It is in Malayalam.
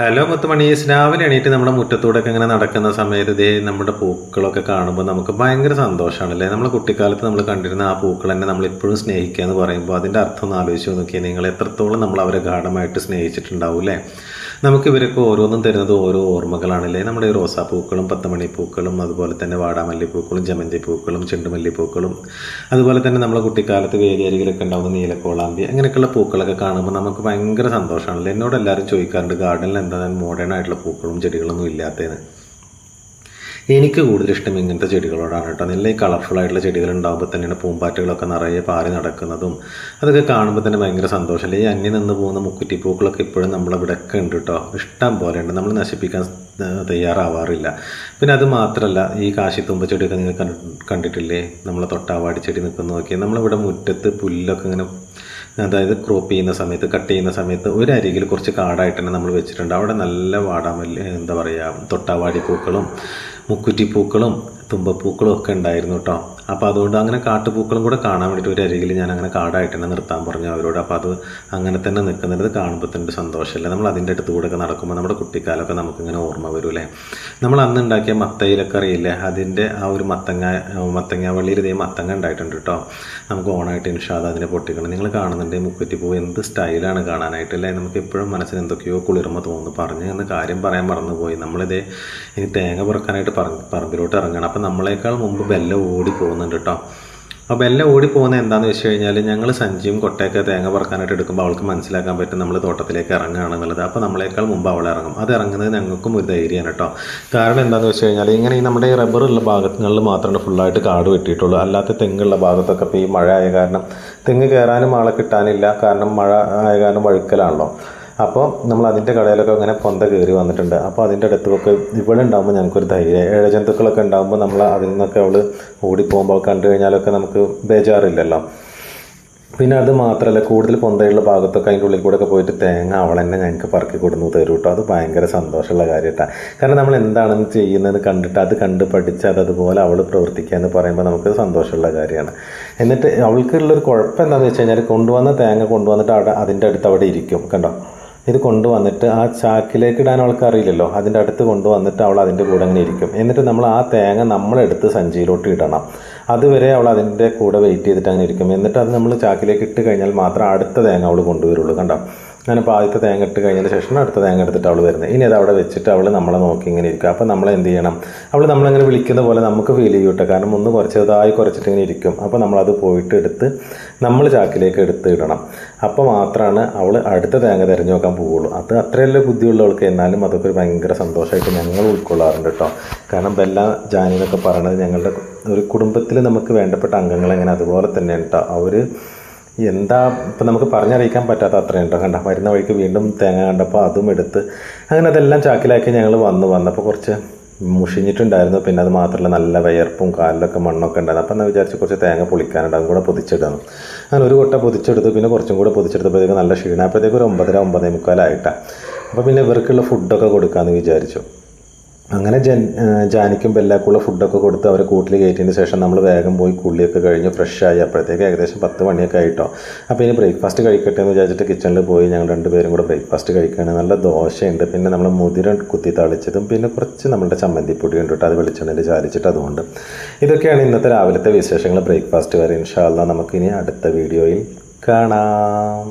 ഹലോ മുത്തുമണീസ് രാവിലെ എണീറ്റ് നമ്മുടെ മുറ്റത്തൂടെയൊക്കെ ഇങ്ങനെ നടക്കുന്ന സമയത്ത് ഇതേ നമ്മുടെ പൂക്കളൊക്കെ കാണുമ്പോൾ നമുക്ക് ഭയങ്കര സന്തോഷമാണ് അല്ലേ കുട്ടിക്കാലത്ത് നമ്മൾ കണ്ടിരുന്ന ആ പൂക്കൾ തന്നെ നമ്മൾ ഇപ്പോഴും സ്നേഹിക്കുക എന്ന് പറയുമ്പോൾ അതിന്റെ അർത്ഥം ഒന്ന് ആലോചിച്ച് നോക്കിയാൽ നിങ്ങൾ എത്രത്തോളം നമ്മൾ അവരെ ഗാഠമായിട്ട് സ്നേഹിച്ചിട്ടുണ്ടാവും അല്ലേ നമുക്ക് ഇവരൊക്കെ ഓരോന്നും തരുന്നത് ഓരോ ഓർമ്മകളാണല്ലേ? നമ്മുടെ ഈ റോസാപ്പൂക്കളും പത്തുമണി പൂക്കളും അതുപോലെ തന്നെ വാടാമല്ലിപ്പൂക്കളും ജമന്തി പൂക്കളും ചെണ്ടുമല്ലിപ്പൂക്കളും അതുപോലെ തന്നെ നമ്മുടെ കുട്ടിക്കാലത്ത് വേലിയരികിലൊക്കെ ഉണ്ടാവുന്ന നീലക്കോളാമ്പി അങ്ങനെയൊക്കെയുള്ള പൂക്കളൊക്കെ കാണുമ്പോൾ നമുക്ക് ഭയങ്കര സന്തോഷമാണല്ലേ? എന്നോട് എല്ലാവരും ചോദിക്കാറുണ്ട് ഗാർഡനിൽ എന്താ മോഡേൺ ആയിട്ടുള്ള പൂക്കളും ചെടികളൊന്നും ഇല്ലാത്തതെന്ന്? എനിക്ക് കൂടുതൽ ഇഷ്ടം ഇങ്ങനത്തെ ചെടികളോടാണ് കേട്ടോ. നല്ല കളർഫുൾ ആയിട്ടുള്ള ചെടികൾ ഉണ്ടാകുമ്പോൾ തന്നെയാണ് പൂമ്പാറ്റകളൊക്കെ നിറയെ പാറി നടക്കുന്നതും അതൊക്കെ കാണുമ്പോൾ തന്നെ ഭയങ്കര സന്തോഷമല്ലേ ഈ അന്യം നിന്ന് പോകുന്ന മുക്കുറ്റിപ്പൂക്കളൊക്കെ ഇപ്പോഴും നമ്മളിവിടെ ഒക്കെ ഉണ്ട് കേട്ടോ. ഇഷ്ടം പോലെ ഉണ്ട്. നമ്മൾ നശിപ്പിക്കാൻ തയ്യാറാവാറില്ല. പിന്നെ അത് മാത്രമല്ല ഈ കാശിത്തുമ്പ ചെടിയൊക്കെ നിങ്ങൾ കണ്ടിട്ടില്ലേ? നമ്മളെ തൊട്ടാവാടി ചെടി നിൽക്കുന്ന നോക്കിയാൽ നമ്മളിവിടെ മുറ്റത്ത് പുല്ലൊക്കെ ഇങ്ങനെ അതായത് ക്രോപ്പ് ചെയ്യുന്ന സമയത്ത് കട്ട് ചെയ്യുന്ന സമയത്ത് ഒരു അരികിൽ കുറച്ച് കാടായിട്ട് തന്നെ നമ്മൾ വെച്ചിട്ടുണ്ട്. അവിടെ നല്ല വാടാമല്ലി എന്താ പറയുക തൊട്ടാവാടി പൂക്കളും മുക്കുറ്റി പൂക്കളും തുമ്പപ്പൂക്കളും ഒക്കെ ഉണ്ടായിരുന്നു കേട്ടോ അപ്പോൾ അതുകൊണ്ട് അങ്ങനെ കാട്ടുപൂക്കളും കൂടെ കാണാൻ വേണ്ടിയിട്ട് ഒരു അരികിൽ ഞാൻ അങ്ങനെ കാടായിട്ട് തന്നെ നിർത്താൻ പറഞ്ഞു അവരോട്. അപ്പോൾ അത് അങ്ങനെ തന്നെ നിൽക്കുന്നത് കാണുമ്പോൾ തന്നെ സന്തോഷമല്ലേ നമ്മൾ അതിന്റെ അടുത്ത് കൂടെ ഒക്കെ നടക്കുമ്പോൾ നമ്മുടെ കുട്ടിക്കാലമൊക്കെ നമുക്കിങ്ങനെ ഓർമ്മ വരും അല്ലേ നമ്മൾ അന്ന് ഉണ്ടാക്കിയ മത്തയിലൊക്കെ അറിയില്ലേ? അതിന്റെ ആ ഒരു മത്തങ്ങ മത്തങ്ങ വള്ളിയിൽ ഇതേ മത്തങ്ങ ഉണ്ടായിട്ടുണ്ട് കേട്ടോ നമുക്ക് ഓണായിട്ട് ഇൻഷാദ് അതിനെ പൊട്ടിക്കണം. നിങ്ങൾ കാണുന്നുണ്ട് മുക്കുറ്റിപ്പൂ എന്ത് സ്റ്റൈലാണ് കാണാനായിട്ട് അല്ലേ? നമുക്ക് എപ്പോഴും മനസ്സിന് എന്തൊക്കെയോ കുളിർമ തോന്നുന്നു. പറഞ്ഞു എന്ന് കാര്യം പറയാൻ മറന്നുപോയി. നമ്മളിതേ ഇനി തേങ്ങ പുറക്കാനായിട്ട് പറമ്പിലോട്ട് ഇറങ്ങണം. അപ്പം നമ്മളെക്കാൾ മുമ്പ് ബെല്ല ഓടി പോകുന്നുണ്ട് കേട്ടോ അപ്പോൾ ഓടി പോകുന്നത് എന്താണെന്ന് വെച്ച് കഴിഞ്ഞാൽ ഞങ്ങൾ സഞ്ചിയും കൊട്ടയൊക്കെ തേങ്ങ പറക്കാനായിട്ട് എടുക്കുമ്പോൾ അവൾക്ക് മനസ്സിലാക്കാൻ പറ്റും നമ്മൾ തോട്ടത്തിലേക്ക് ഇറങ്ങുകയാണ് എന്നുള്ളത്. അപ്പോൾ നമ്മളെക്കാൾ മുമ്പ് അവൾ ഇറങ്ങും. അത് ഇറങ്ങുന്നത് ഞങ്ങൾക്കും ഒരു ധൈര്യമാണ് കേട്ടോ കാരണം എന്താണെന്ന് വെച്ച് കഴിഞ്ഞാൽ ഇങ്ങനെ ഈ നമ്മുടെ ഈ റബ്ബറുള്ള ഭാഗങ്ങളിൽ മാത്രമേ ഫുള്ളായിട്ട് കാട് വെട്ടിയിട്ടുള്ളൂ. അല്ലാത്ത തെങ്ങുള്ള ഭാഗത്തൊക്കെ ഇപ്പോൾ ഈ മഴ ആയ കാരണം തെങ്ങ് കയറാനും ആളെ കിട്ടാനില്ല. കാരണം മഴ ആയ കാരണം വഴുക്കലാണല്ലോ. അപ്പോൾ നമ്മൾ അതിന്റെ കടയിലൊക്കെ അങ്ങനെ പൊന്ത കയറി വന്നിട്ടുണ്ട്. അപ്പോൾ അതിന്റെ അടുത്തൊക്കെ ഇവിടെ ഉണ്ടാകുമ്പോൾ ഞങ്ങൾക്കൊരു ധൈര്യം. ഏഴജന്തുക്കളൊക്കെ ഉണ്ടാകുമ്പോൾ നമ്മൾ അതിൽ നിന്നൊക്കെ അവൾ ഓടിപ്പോകുമ്പോൾ കണ്ടു കഴിഞ്ഞാലൊക്കെ നമുക്ക് ബേജാറില്ലല്ലോ. പിന്നെ അത് മാത്രമല്ല കൂടുതൽ പൊന്തയുള്ള ഭാഗത്തൊക്കെ അതിന്റെ ഉള്ളിൽ കൂടെ ഒക്കെ പോയിട്ട് തേങ്ങ അവൾ തന്നെ ഞങ്ങൾക്ക് പറക്കി കൊടുന്നു തരും കേട്ടോ അത് ഭയങ്കര സന്തോഷമുള്ള കാര്യമായിട്ടാണ് കാരണം നമ്മൾ എന്താണെന്ന് ചെയ്യുന്നത് കണ്ടിട്ട് അത് കണ്ട് പഠിച്ച് അത് അതുപോലെ അവൾ പ്രവർത്തിക്കുക എന്ന് പറയുമ്പോൾ നമുക്ക് സന്തോഷമുള്ള കാര്യമാണ്. എന്നിട്ട് അവൾക്കുള്ളൊരു കുഴപ്പം എന്താണെന്ന് വെച്ച് കഴിഞ്ഞാൽ കൊണ്ടുവന്ന തേങ്ങ കൊണ്ടുവന്നിട്ട് അവിടെ അതിന്റെ അടുത്ത് അവിടെ ഇരിക്കും കണ്ടോ? ഇത് കൊണ്ടുവന്നിട്ട് ആ ചാക്കിലേക്ക് ഇടാൻ അവൾക്ക് അറിയില്ലല്ലോ. അതിന്റെ അടുത്ത് കൊണ്ടുവന്നിട്ട് അവൾ അതിന്റെ കൂടെ അങ്ങനെ ഇരിക്കും. എന്നിട്ട് നമ്മൾ ആ തേങ്ങ നമ്മളെടുത്ത് സഞ്ചിയിലോട്ട് ഇടണം. അതുവരെ അവൾ അതിന്റെ കൂടെ വെയിറ്റ് ചെയ്തിട്ട് അങ്ങനെ ഇരിക്കും. എന്നിട്ട് അത് നമ്മൾ ചാക്കിലേക്ക് ഇട്ട് കഴിഞ്ഞാൽ മാത്രം അടുത്ത തേങ്ങ അവൾ കൊണ്ടുവരുള്ളൂ. കണ്ടോ? അങ്ങനെ ഇപ്പോൾ ആദ്യത്തെ തേങ്ങ ഇട്ട് കഴിഞ്ഞതിന് ശേഷം അടുത്ത തേങ്ങ എടുത്തിട്ട് അവൾ വരുന്നത് ഇനി അത് അവിടെ വെച്ചിട്ട് അവൾ നമ്മളെ നോക്കി ഇങ്ങനെ ഇരിക്കുക അപ്പോൾ നമ്മൾ എന്ത് ചെയ്യണം? അവൾ നമ്മളങ്ങനെ വിളിക്കുന്ന പോലെ നമുക്ക് ഫീൽ ചെയ്യും കേട്ടോ. കാരണം ഒന്ന് കുറച്ചതായി കുറച്ചിട്ട് ഇങ്ങനെ ഇരിക്കും. അപ്പോൾ നമ്മളത് പോയിട്ട് എടുത്ത് നമ്മൾ ചാക്കിലേക്ക് എടുത്ത് ഇടണം. അപ്പോൾ മാത്രമാണ് അവൾ അടുത്ത തേങ്ങ തിരഞ്ഞു നോക്കാൻ പോവുള്ളൂ. അത് അത്രയല്ലേ ബുദ്ധിയുള്ളവൾക്ക്. എന്നാലും അതൊക്കെ ഒരു ഭയങ്കര സന്തോഷമായിട്ട് ഞങ്ങൾ ഉൾക്കൊള്ളാറുണ്ട് കേട്ടോ. കാരണം ബെല്ല ജാനി എന്നൊക്കെ പറയണത് ഞങ്ങളുടെ ഒരു കുടുംബത്തിൽ നമുക്ക് വേണ്ടപ്പെട്ട അംഗങ്ങൾ എങ്ങനെ അതുപോലെ തന്നെയാണ് കേട്ടോ. അവർ എന്താ ഇപ്പം നമുക്ക് പറഞ്ഞറിയിക്കാൻ പറ്റാത്ത അത്രയും കേട്ടോ കണ്ട വരുന്ന വഴിക്ക് വീണ്ടും തേങ്ങ കണ്ടപ്പോൾ അതും എടുത്ത് അങ്ങനെ അതെല്ലാം ചാക്കിലാക്കി ഞങ്ങൾ വന്നു. വന്നപ്പോൾ കുറച്ച് മുഷിഞ്ഞിട്ടുണ്ടായിരുന്നു. പിന്നെ അത് മാത്രമല്ല നല്ല വയർപ്പും കാലിലൊക്കെ മണ്ണൊക്കെ ഉണ്ടായിരുന്നു. അപ്പം എന്നാൽ വിചാരിച്ച് കുറച്ച് തേങ്ങ പൊളിക്കാനുണ്ട്. അതും കൂടെ പൊതിച്ചിടണം. അങ്ങനെ ഒരു കൊട്ട പൊതിച്ചെടുത്ത്. പിന്നെ കുറച്ചും കൂടെ പൊതിച്ചെടുത്തപ്പോഴത്തേക്ക് നല്ല ക്ഷീണം. അപ്പോഴത്തേക്ക് ഒരു ഒമ്പതര ഒമ്പതേ മുക്കാലായിട്ടാണ് അപ്പോൾ പിന്നെ ഇവർക്കുള്ള ഫുഡൊക്കെ കൊടുക്കാമെന്ന് വിചാരിച്ചു. അങ്ങനെ ജൻ ജാനിക്കും ബെല്ലാക്കുള്ള ഫുഡൊക്കെ കൊടുത്ത് അവരെ കൂട്ടിൽ കയറ്റിയതിന് ശേഷം നമ്മൾ വേഗം പോയി കുള്ളിയൊക്കെ കഴിഞ്ഞ് ഫ്രഷായി. അപ്പോഴത്തേക്ക് ഏകദേശം പത്ത് മണിയൊക്കെ ആയിട്ടോ. അപ്പോൾ ഇനി ബ്രേക്ക്ഫാസ്റ്റ് കഴിക്കട്ടെ എന്ന് വിചാരിച്ചിട്ട് കിച്ചണിൽ പോയി ഞങ്ങൾ രണ്ടുപേരും കൂടെ ബ്രേക്ക്ഫാസ്റ്റ് കഴിക്കുകയാണ്. നല്ല ദോശയുണ്ട്. പിന്നെ നമ്മൾ മുതിര കുത്തി തളിച്ചതും പിന്നെ കുറച്ച് നമ്മുടെ ചമ്മന്തിപ്പൊടി ഉണ്ട് കേട്ടോ. അത് വെളിച്ചെണ്ണയിൽ ചാലിച്ചിട്ട് അതുകൊണ്ട്. ഇതൊക്കെയാണ് ഇന്നത്തെ രാവിലത്തെ വിശേഷങ്ങൾ. ബ്രേക്ക്ഫാസ്റ്റ് വരെ ഇൻഷാല്ല നമുക്കിനി അടുത്ത വീഡിയോയിൽ കാണാം.